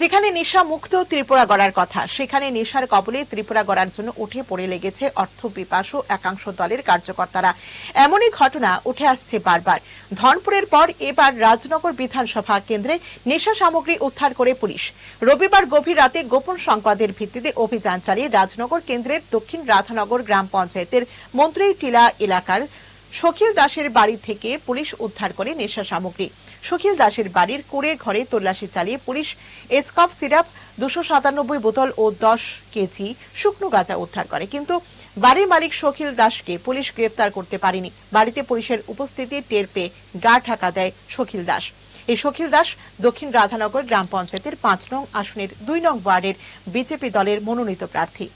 যেখানে নেশা মুক্ত ত্রিপুরা গড়ার কথা, সেখানে নেশার কবলে ত্রিপুরা গড়ার জন্য উঠে পড়ে লেগেছে অর্থ পিপাসু একাংশ দলের কার্যকর্তারা। এমনই ঘটনা উঠে আসছে বারবার। ধনপুরের পর এবার রাজনগর বিধানসভা কেন্দ্রে নেশা সামগ্রী উদ্ধার করে পুলিশ। রবিবার গভীর রাতে গোপন সংবাদের ভিত্তিতে অভিযান চালিয়ে রাজনগর কেন্দ্রের দক্ষিণ রাধানগর গ্রাম পঞ্চায়েতের মন্ত্রী টিলা এলাকার শকিল দাসের বাড়ি থেকে পুলিশ উদ্ধার করে নেশা সামগ্রী। শকিল দাসের বাড়ির কুড়ে ঘরে তল্লাশি চালিয়ে পুলিশ এসকফ সিরাপ দুশো সাতানব্বই বোতল ও দশ কেজি শুকনো গাঁজা উদ্ধার করে। কিন্তু বাড়ির মালিক শকিল দাসকে পুলিশ গ্রেফতার করতে পারেনি। বাড়িতে পুলিশের উপস্থিতি টের পেয়ে গা ঢাকা দেয় শকিল দাস। এই শকিল দাস দক্ষিণ রাধানগর গ্রাম পঞ্চায়েতের পাঁচ নং আসনের দুই নং ওয়ার্ডের বিজেপি দলের মনোনীত প্রার্থী।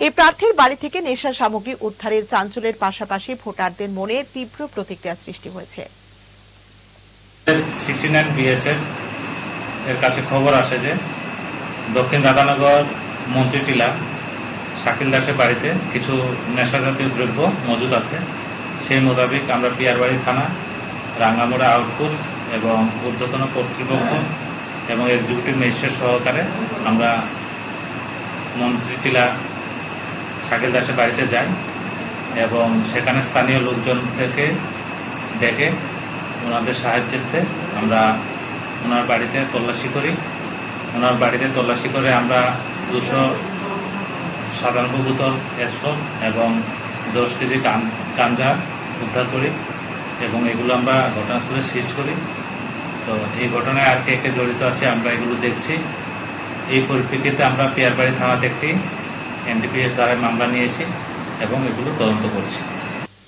এই প্রার্থীর বাড়ি থেকে নেশা সামগ্রী উদ্ধারের চাঞ্চল্যের পাশাপাশি ভোটারদের মনে তীব্র প্রতিক্রিয়া সৃষ্টি হয়েছে। সিক্সটি নাইন বিএসএফ এর কাছে খবর আসে যে, দক্ষিণ রাধানগর মন্ত্রী টিলা, শাকিল দাসের বাড়িতে কিছু নেশাজাতীয় দ্রব্য মজুদ আছে। সেই মোতাবেক আমরা পিয়ারবাড়ি থানা, রাঙ্গামোড়া আউটপোস্ট এবং ঊর্ধ্বতন কর্তৃপক্ষ এবং এক্সিকিউটিভ ম্যাজিস্ট্রেট সহকারে আমরা মন্ত্রী টিলা শাকিল দাসের বাড়িতে যাই এবং সেখানে স্থানীয় লোকজন থেকে ডেকে ওনাদের সাহায্যেতে আমরা ওনার বাড়িতে তল্লাশি করি। ওনার বাড়িতে তল্লাশি করে আমরা দুশো সাতানব্বই বোতল এসফল এবং দশ কেজি গাঞ্জা উদ্ধার করি এবং এগুলো আমরা ঘটনাস্থলে সিজ করি। তো এই ঘটনায় আর কে কে জড়িত আছে আমরা এগুলো দেখছি। এই পরিপ্রেক্ষিতে আমরা পিয়ারবাড়ি থানাতে একটি এনডিপিএস দ্বারা মামলা নিয়েছি এবং এগুলো তদন্ত করছি।